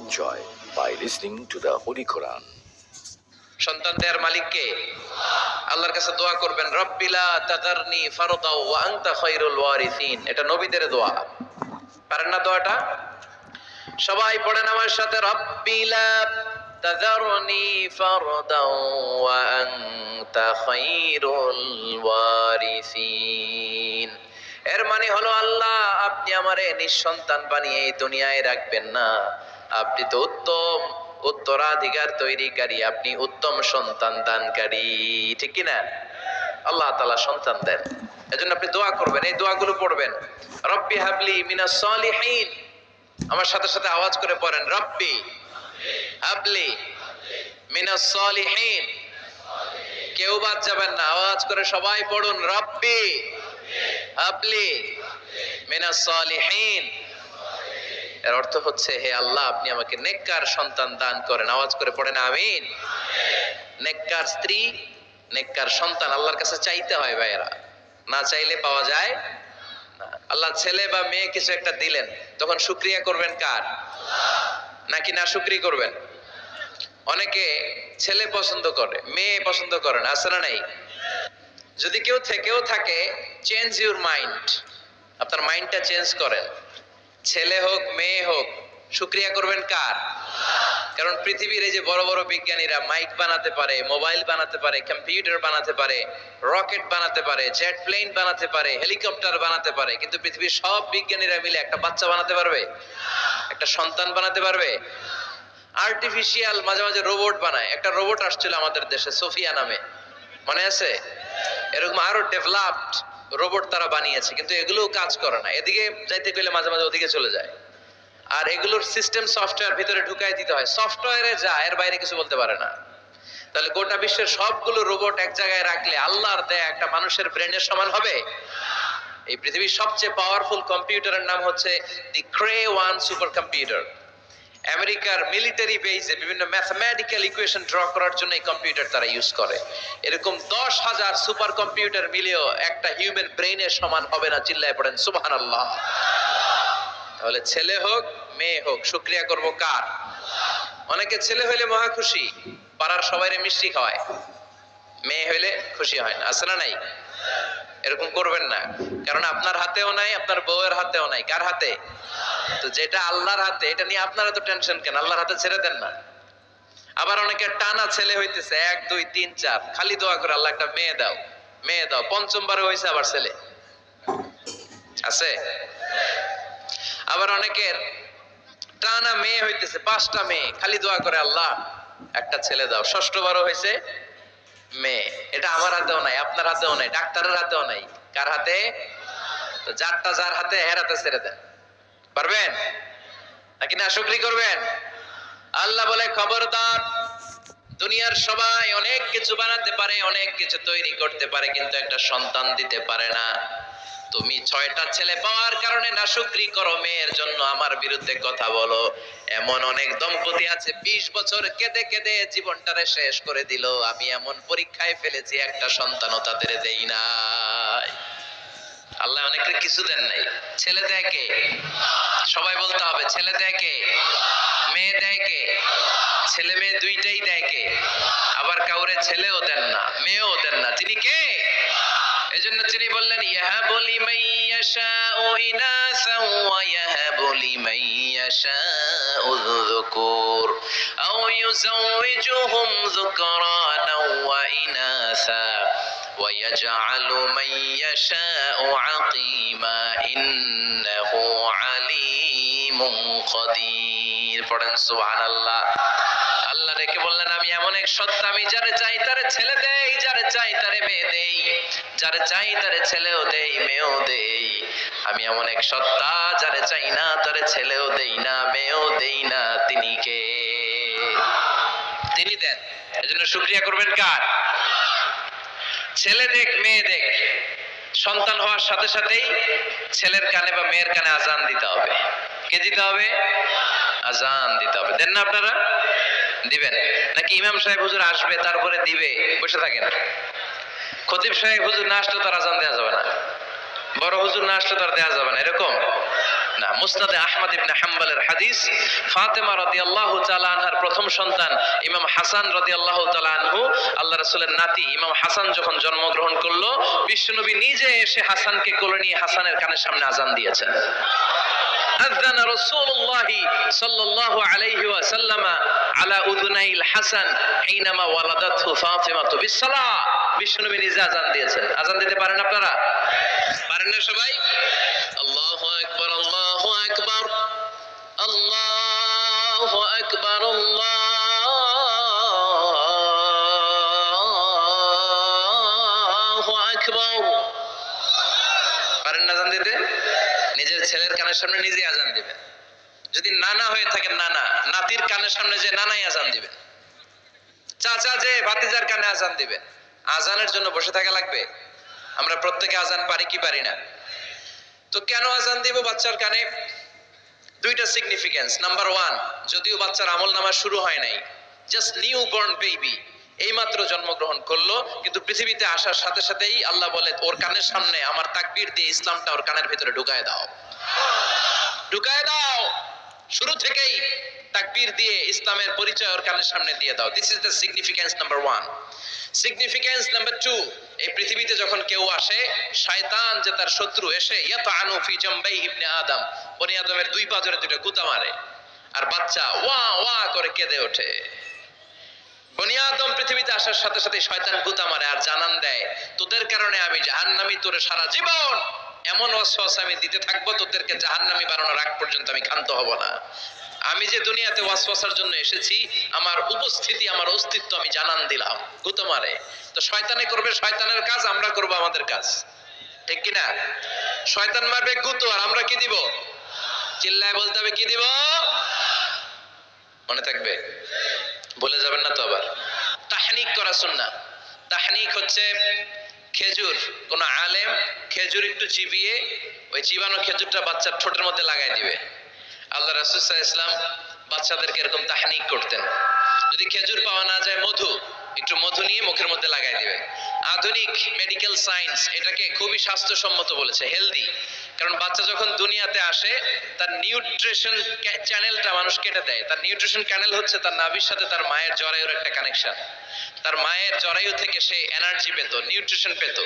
enjoy by listening to the Holy Quran. সন্তান দেয়ার মালিককে আল্লাহর কাছে দোয়া করবেন রব্বিলা তাদারনি ফারদাও ওয়া আনতা খায়রুল ওয়ারিসিন। এটা নবীদের দোয়া। পারেন না দোয়াটা? সবাই পড়েন আমার সাথে রব্বিলা তাদারনি ফারদাও ওয়া আনতা খায়রুল ওয়ারিসিন। এর মানে হলো, আল্লাহ, আপনি আমারে নিঃসন্তান বানিয়ে এই দুনিয়ায় রাখবেন না। আপনি তো উত্তম, উত্তরাধিকার তৈরিকারী, আপনি উত্তম সন্তান দানকারী, ঠিক কি না আল্লাহ তালা সন্তান দেন। এজন্য আপনি দোয়া করবেন, এই দোয়াগুলো পড়বেন। রব্বি হাবলি মিনাস সলিহিন। আমার সাথে সাথে আওয়াজ করে পড়েন, রব্বি হাবলি মিনাস সলিহিন। কেউ বাদ যাবেন না, আওয়াজ করে সবাই পড়ুন, রব্বি হাবলি মিনাস সলিহিন। এর অর্থ হচ্ছে, হে আল্লাহ, আপনি আমাকে নেককার সন্তান দান করেন। আওয়াজ করে পড়েন, আমিন। নেককার স্ত্রী, নেককার সন্তান আল্লাহর কাছে চাইতে হয় ভাইয়েরা। না চাইলে পাওয়া যায় আল্লাহ ছেলে বা মেয়ে কিছু একটা দিলেন, তখন শুক্রিয়া করবেন কার? নাকি না শুক্রি করবেন? অনেকে ছেলে পছন্দ করে, মেয়ে পছন্দ করে না, আছে না নাই? যদি কেউ থেকেও থাকে চেঞ্জ ইউর মাইন্ড আপনার মাইন্ডটা চেঞ্জ করেন। ছেলে হোক, মেয়ে হোক, শুক্রিয়া করবেন কার? কারণ পৃথিবীর এই যে বড় বড় বিজ্ঞানীরা মাইক বানাতে পারে, মোবাইল বানাতে পারে, কম্পিউটার বানাতে পারে, রকেট বানাতে পারে, জেট প্লেন বানাতে পারে, হেলিকপ্টার বানাতে পারে, কিন্তু পৃথিবীর সব বিজ্ঞানীরা মিলে একটা বাচ্চা বানাতে পারবে? একটা সন্তান বানাতে পারবে? আর্টিফিশিয়াল, মাঝে মাঝে রোবট বানায়। একটা রোবট আসছিল আমাদের দেশে, সোফিয়া নামে। মনে আছে? এরকম আরও ডেভেলপড রোবট তারা বানিয়েছে, কিন্তু এগুলোও কাজ করে না। এদিকে যাইতে গেলে মাঝে মাঝে ওদিকে চলে যায়। আর এগুলোর সিস্টেম সফটওয়্যার ভিতরে ঢুকাই দিতে হয়। সফটওয়্যারে যা, এর বাইরে কিছু বলতে পারে না। তাহলে গোটা বিশ্বের সবগুলো রোবট এক জায়গায় রাখলে আল্লাহর দেয়া একটা মানুষের ব্রেনের সমান হবে? এই পৃথিবীর সবচেয়ে পাওয়ারফুল কম্পিউটারের নাম হচ্ছে the Cray one super computer আমেরিকার মিলিটারি বেসে বিভিন্ন ম্যাথমেটিক্যাল ইকুয়েশন ড্র করার জন্য এই কম্পিউটার তারা ইউজ করে। এরকম দশ হাজার সুপার কম্পিউটার মিলেও একটা হিউম্যান ব্রেইনের সমান হবে না চিল্লায় পড়েন সুবহান আল্লাহ তাহলে ছেলে হোক, মেয়ে হোক, শুক্রিয়া করব কার? অনেকে ছেলে হইলে মহা খুশি, পাড়ার সবাইরে মিষ্টি খাওয়ায়, মেয়ে হইলে খুশি হয় না না নাই? এরকম করবেন না। কারণ আপনার হাতেও নাই, আপনার বউয়ের হাতেও নাই। কার হাতে? তো যেটা আল্লাহর হাতে, এটা নিয়ে আপনারা তো টেনশন কেন? আল্লাহর হাতে ছেড়ে দেন না। আবার অনেকে টানা ছেলে হইতেছে, এক, দুই, তিন, চার। খালি দোয়া করে, আল্লাহ, একটা মেয়ে দাও মেয়ে দাও। পঞ্চমবারে হয়েছে আবার ছেলে। আছে? আবার অনেকের টানা মেয়ে হইতেছে, পাঁচটা মেয়ে। খালি দোয়া করে, আল্লাহ, একটা ছেলে দাও। ষষ্ঠবারও হয়েছে মেয়ে। এটা আমার হাতেও নাই, আপনার হাতেও নাই, ডাক্তারের হাতেও নাই। কার হাতে? যারটা যার হাতে, হের হাতে ছেড়ে দেন। পারবেন? নাকি না, শুক্রি করবেন? আল্লাহ বলে, খবরদার। দুনিয়ার সবাই অনেক কিছু বানাতে পারে, অনেক কিছু তৈরি করতে পারে, কিন্তু একটা সন্তান দিতে পারে না। তুমি ছয়টা ছেলে পাওয়ার কারণে না শুক্রি করো মেয়ের জন্য আমার বিরুদ্ধে কথা বলো। এমন অনেক দম্পতি আছে, বিশ বছর কেঁদে কেঁদে জীবনটারে শেষ করে দিল। আমি এমন পরীক্ষায় ফেলেছি, একটা সন্তানও তাদের দেই নাই। আল্লাহ অনেকের কিছু দেন নাই। ছেলে দেয় কে? সবাই বলতে হবে, ছেলে দেয় কে? মেয়ে দেয় কে? ছেলে মেয়ে দুইটাই দেয় কে? আবার কাউরে ছেলেও দেন না, মেয়েও দেন না। তিনি কে? এজন্য তিনি বললেন ইয়াহাবু লিমাইয়াশাউ ইনাসাও ওয়া ইয়াহাবু লিমাইয়াশাউ যুকুর আও ইউযাওwijuhum যুকরানাও ওয়া ইনাসা ويجعل من يشاء عقيما إنه عليم قدير পড়েন সুবহানাল্লাহ আল্লাহ রেখে বললেন, আমি এমন এক সত্তা, আমি যারে চাই তারে ছেলে দেই, যারে চাই তারে মেয়ে দেই, যারে চাই তারে ছেলেও দেই, মেয়েও দেই। আমি এমন এক সত্তা, যারে চাই না, তারে ছেলেও দেই না, মেয়েও দেই না, তিনি কে? তিনি দেন। এজন্য শুকরিয়া করবেন কার? ছেলে দেখ, মেয়ে দেখ। সন্তান হওয়ার সাথে সাথেই ছেলের কানে বা মেয়ের কানে আজান দিতে হবে। কে দিতে হবে? আজান দিতে হবে। দেন না আপনারা? দিবেন। নাকি ইমাম সাহেব হুজুর আসবে, তারপরে দিবে? বসে থাকেন। খতিব সাহেব হুজুর না আসলে তার আজান দেওয়া যাবে না। বড় হুজুর না আসলে তার দেওয়া যাবে না। এরকম? না। মুসনাদে আহমদ ইবনে হাম্বালের হাদিস, ফাতেমা রাদিয়াল্লাহু তাআলা আনহার প্রথম সন্তান ইমাম হাসান রাদিয়াল্লাহু তাআলা আনহু। আল্লাহ রাসূলের নাতি ইমাম হাসান যখন জন্মগ্রহণ করল, বিশ্বনবী নিজে এসে হাসানকে কোলে নিয়ে হাসানের কানের সামনে আজান দিয়েছেন। আযান রাসূলুল্লাহ সাল্লাল্লাহু আলাইহি ওয়াসাল্লাম আলা উযুনাইল হাসান হিনামা ওয়ালাদাতহু ফাতিমা বিসসালাহ। বিশ্বনবী নিজে আজান দিয়েছেন। আজান দিতে পারেন আপনারা? পারেন না সবাই? আল্লাহু আকবার আল্লাহু আকবার পারেন না আজান দিতে? নিজের ছেলের কানের সামনে নিজে আজান দিবেন। যদি নানা হয়ে থাকেন নানা, নাতির কানের সামনে যে নানাই আজান দিবেন। চাচা যে ভাতিজার কানে আজান দিবেন। আজানের জন্য বসে থাকা লাগবে? আমরা প্রত্যেকে আজান পারি কি পারি না? তো কেন আজান দিব বাচ্চার কানে? দুইটা সিগনিফিকেন্স নাম্বার ওয়ান যদিও বাচ্চার আমল নামা শুরু হয় নাই জাস্ট নিউ বর্ন বেবি এইমাত্র জন্মগ্রহণ করল, কিন্তু পৃথিবীতে আসার সাথে সাথেই আল্লাহ বলে, ওর কানের সামনে আমার তাকবির দিয়ে ইসলামটা ওর কানের ভেতরে ঢুকায় দাও। ঢুকায় দাও। শুরু থেকেই তাকবীর দিয়ে ইসলামের পরিচয় ওর কানের সামনে দিয়ে দাও। This is the significance number one significance number two এই পৃথিবীতে যখন কেউ আসে, শয়তান যে তার শত্রু এসে ইয়াত আনু ফি জামবাই ইবনে আদম। বনি আদমের দুই পা ধরে দুটো গুতা মারে আর বাচ্চা ওয়া ওয়া করে কেঁদে ওঠে। বনি আদম পৃথিবীতে আসার সাথে সাথে শয়তান গুতা মারে আর জানান দেয়, তোদের কারণে আমি জাহান্নামী, তোরে সারা জীবন এমন ওয়াসওয়াস আমি দিতে থাকব, তোদেরকে জাহান্নামী বানানোর আগ পর্যন্ত আমি ক্ষান্ত হব না। আমি যে দুনিয়াতে ওয়াসওয়াসার জন্য এসেছি, আমার উপস্থিতি, আমার অস্তিত্ব আমি জানান দিলাম। গুতো মারে তো শয়তানে করবে শয়তানের কাজ, আমরা করব আমাদের কাজ। ঠিক কি না? শয়তান মারবে গুতো, আর আমরা কি দিব? চিল্লায় বলতে হবে, কি দিব? মনে থাকবে? বলে যাবেন না তো আবার। তাহনিক করা সুন্না তাহনিক হচ্ছে খেজুর, কোন আলেম খেজুর একটু চিবিয়ে ওই চিবানো খেজুরটা বাচ্চার ঠোঁটের মধ্যে লাগাই দিবে। আল্লাহ রাসুসাহ ইসলাম বাচ্চাদেরকে এরকম তাহনিক করতেন। যদি খেজুর পাওয়া না যায় মধু একটু মধু নিয়ে মুখের মধ্যে লাগাই দিবেন। আধুনিক মেডিকেল সায়েন্স এটাকে খুবই স্বাস্থ্যসম্মত বলেছে হেলদি কারণ বাচ্চা যখন দুনিয়াতে আসে, তার নিউট্রিশন চ্যানেলটা মানুষ কেটে দেয়। তার নিউট্রিশন চ্যানেল হচ্ছে তার নাভির সাথে তার মায়ের জরায়ুর একটা কানেকশন তার মায়ের জরায়ু থেকে সে এনার্জি পেত নিউট্রিশন পেত।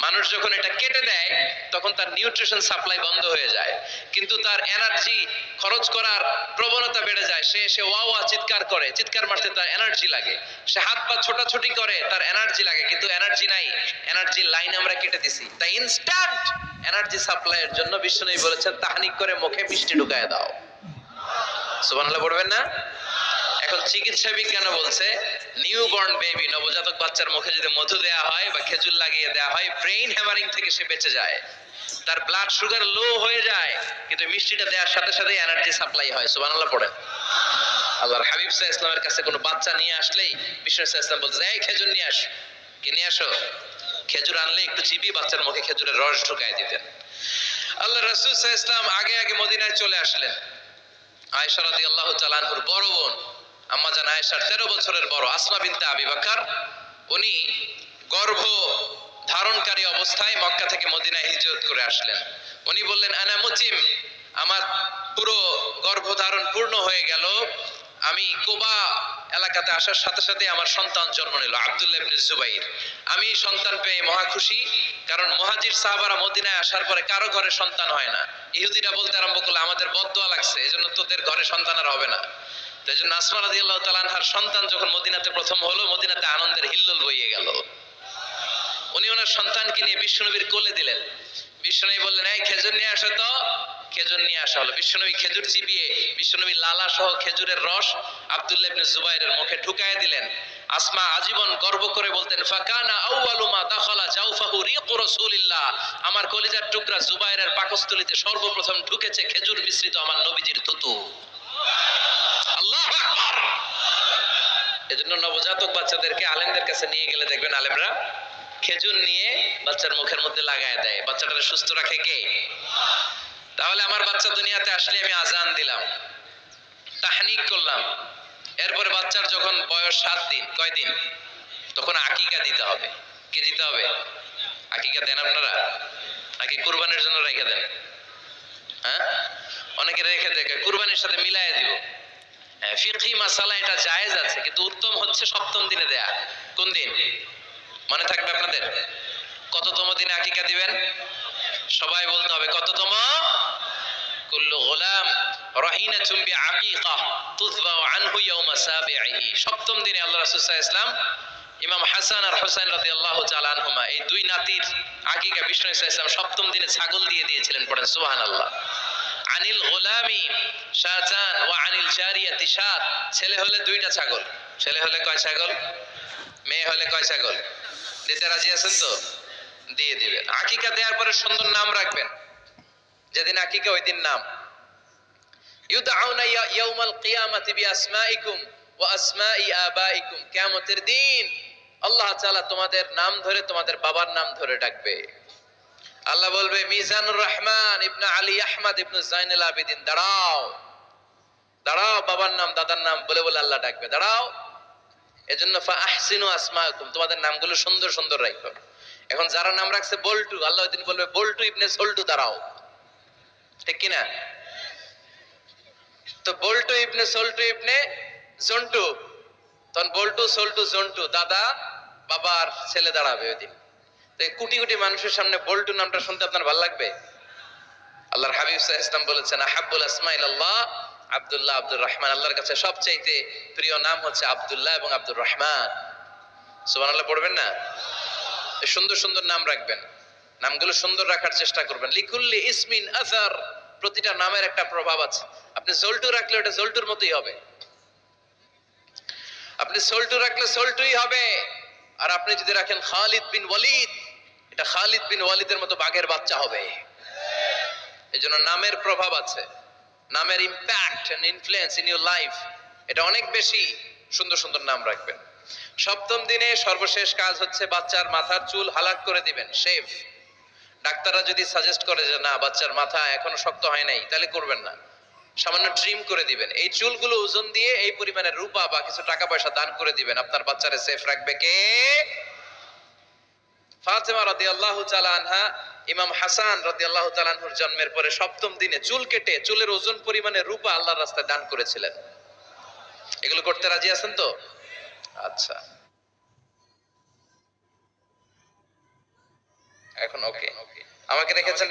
মানুষ যখন এটা কেটে দেয়, তখন তার নিউট্রিশন সাপ্লাই বন্ধ হয়ে যায়। কিন্তু তার এনার্জি খরচ করার প্রবণতা বেড়ে যায়। সে সে ওয়া ওয়া চিৎকার করে। চিৎকার মারতে তার এনার্জি লাগে। সে হাত পা ছোটাছুটি করে, তার এনার্জি লাগে, কিন্তু এনার্জি নাই। এনার্জি লাইন আমরা কেটে দিছি। তাই ইনস্ট্যান্ট এনার্জি সাপ্লাইয়ের জন্য বিষ্ণুই বলেছেন, তাহানিক করে মুখে মিষ্টি ঢুকায় দাও। সুবহানাল্লাহ পড়বেন না? এখন চিকিৎসা বিজ্ঞান বলছে নিউ বর্ন বেবি নবজাতক বাচ্চার মুখে যদি মধু দেওয়া হয় বা খেজুর লাগিয়ে দেওয়া হয় ব্রেইন হ্যামারিং থেকে সে বেঁচে যায়। তার ব্লাড সুগার লো হয়ে যায়, কিন্তু মিষ্টিটা দেওয়ার সাথে সাথে এনার্জি সাপ্লাই হয়। সুবহানাল্লাহ পড়েন। আল্লাহর হাবিব সাহ ইসলামের কাছে কোনো বাচ্চা নিয়ে আসলেই বিষ্ণু সাহ ইসলাম বলতে এই খেজুর নিয়ে আস, কে নিয়ে আসো? খেজুর আনলে একটু চিবি, বাচ্চার মুখে খেজুরের রস ঢুকায় দিতেন। আল্লাহ রসুল সাহ ইসলাম আগে আগে মদিনায় চলে আসলেন। রাদিয়াল্লাহু তাআলা আনহুর বড় বোন, আম্মা জান 13 বছরের বড় আসমা বিনতে উনি গর্ভ ধারণকারী অবস্থায় মক্কা থেকে মদিনায় হিজরত করে আসলেন। উনি বললেন, আনা মুতিম, আমার পুরো গর্ভধারণ পূর্ণ হয়ে গেল আমি কোবা এলাকাতে আসার সাথে সাথে আমার সন্তান জন্ম নিল, আব্দুল্লাহ ইবনে জুবাইর। আমি সন্তান পেয়ে মহা খুশি, কারণ মহাজির সাহাবারা মদিনায় আসার পরে কারও ঘরে সন্তান হয় না। ইহুদিরা বলতে আরম্ভ করল, আমাদের বদদোয়া লাগছে, এজন্য তোদের ঘরে সন্তান আর হবে না। তো এই জন্য আসমা রাদিয়াল্লাহু তাআলা আনহার সন্তান যখন মদিনাতে প্রথম হলো, মদিনাতে আনন্দের হিল্লোল বইয়ে গেল। উনি ওনার সন্তানকে নিয়ে বিশ্বনবীর কোলে দিলেন। বিশ্বনবী বললেন, এই খেজুর নিয়ে আসো তো। খেজুর নিয়ে আসা হলো। বিশ্বনবী খেজুর চিবিয়ে, বিশ্বনবী লালা সহ খেজুরের রস আব্দুল্লাহ ইবনে জুবাইরের মুখে ঢুকায় দিলেন। আসমা আজীবন গর্ব করে বলতেন, ফাকানা আউয়ালু মা দাখালা জাওফাহু রিকু রাসূলিল্লাহ। আমার কলিজার টুকরা জুবাইরের পাকস্থলীতে সর্বপ্রথম ঢুকেছে খেজুর মিশ্রিত আমার নবীজির থুতু। আল্লাহু আকবার! এজন্য নবজাতক বাচ্চাদেরকে আলেমদের কাছে নিয়ে গেলে দেখবেন আলেমরা খেজুর নিয়ে বাচ্চার মুখের মধ্যে লাগায় দেয়। বাচ্চাটাকে সুস্থ রাখে কে? তাহলে আমার বাচ্চা দুনিয়াতে আসলে আমি আজান দিলাম তাহনিক করলাম। এরপরে বাচ্চার যখন বয়স সাত দিন কয় দিন? তখন আকিকা দিতে হবে। কে দিতে হবে? আকিকা দেন আপনারা? নাকি কুরবানের জন্য রেখে দেন? হ্যাঁ? অনেকে রেখে দেখে কুরবানির সাথে মিলাই দিব। হ্যাঁ, ফিকহি মাসালা এটা জায়েজ আছে কিন্তু উত্তম হচ্ছে সপ্তম দিনে দেয়া। কোন দিন? মনে থাকবে আপনাদের? কততম দিনে আকিকা দিবেন? সবাই বলতে হবে, কততম? কুল্লু গোলাম রাহিনাতুম বিআকিকা তুযবা আনহু ইয়াউমা সপ্তম দিনে আল্লাহ রাসূল সাল্লাল্লাহু আলাইহি ইমাম হাসান আর রাদিয়াল্লাহু তাআলা আনহুমা, এই দুই নাতির আকিকা সপ্তম দিনে ছাগল দিয়ে দিয়েছিলেন পড়েন, সুবহানাল্লাহ। আনিল গোলামি শাহজান ওয়া আনিল জারিয়াতি শাত। ছেলে হলে দুইটা ছাগল। ছেলে হলে কয় ছাগল? মেয়ে হলে কয় ছাগল? দিতে রাজি আছেন তো? দিয়ে দিবেন। আকিকা দেওয়ার পরে সুন্দর নাম রাখবেন। যেদিন আকিকা ওই দিন নাম আল্লাহ তোমাদের নাম ধরে তোমাদের বাবার নাম ধরে ডাকবে। আল্লাহ বলবে, মিজানুর রহমান আলী আহমদ ইবনে জাইনুল আবেদিন, দাঁড়াও। দাঁড়াও, বাবার নাম, দাদার নাম বলে বলে আল্লাহ ডাকবে। দাঁড়াও। এজন্য ফা আহসিনু আসমাকুম তোমাদের নামগুলো সুন্দর সুন্দর রাখো এখন যারা নাম রাখছে বল্টু, আল্লাহ দিন বলবে, বল্টু ইবনে সল্টু, দাঁড়াও। ঠিক কিনা? তো বল্টু ইবনে সল্টু ইবনে জন্টু, তখন বল্টু, সল্টু, জন্টু, দাদা, বাবার ছেলে দাঁড়াবে ওই দিন। তো কোটি কোটি মানুষের সামনে বল্টু নামটা শুনতে আপনার ভালো লাগবে? আল্লাহর হাবিব আলাইহি ইসলাম বলেছেন, আহাব্বুল আসমাইল আল্লাহ আব্দুল্লাহ আব্দুর রহমান, আল্লাহর কাছে সবচাইতে প্রিয় নাম হচ্ছে আব্দুল্লাহ এবং আব্দুর রহমান। সুবহানাল্লাহ, পড়বেন না? সুন্দর সুন্দর নাম রাখবেন। নামগুলো সুন্দর রাখার চেষ্টা করবেন। লিকুল্লি ইসমিন আসার প্রতিটা নামের একটা প্রভাব আছে। আপনি জল্টু রাখলে ওটা জল্টুর মতোই হবে। আপনি সল্টু রাখলে সল্টুই হবে। আর আপনি যদি রাখেন খালিদ বিন ওয়ালিদ, এটা খালিদ বিন ওয়ালিদের মতো বাঘের বাচ্চা হবে। এই জন্য নামের প্রভাব আছে। নামের impact and influence in your life এটা অনেক বেশি সুন্দর সুন্দর নাম রাখবেন। সপ্তম দিনে সর্বশেষ কাজ হচ্ছে বাচ্চার মাথার চুল হালাক করে দিবেন শেভ ডাক্তাররা যদি সাজেস্ট করে যে, না, বাচ্চার মাথা এখনও শক্ত হয় নাই, তাহলে করবেন না। সামান্য ট্রিম করে দিবেন। এই চুলগুলো ওজন দিয়ে এই পরিমাণে রূপা বা কিছু টাকা পয়সা দান করে দিবেন। আপনার বাচ্চারে সেফ রাখবে কে? ফাতেমা রাদিয়াল্লাহু তাআলা আনহা ইমাম হাসান রাদিয়াল্লাহু তাআলা আনহুর জন্মের পরে সপ্তম দিনে চুল কেটে চুলের ওজন পরিমাণে রূপা আল্লাহর রাস্তায় দান করেছিলেন। এগুলো করতে রাজি আছেন তো? আচ্ছা। এখন ওকে আমাকে রেখেছেন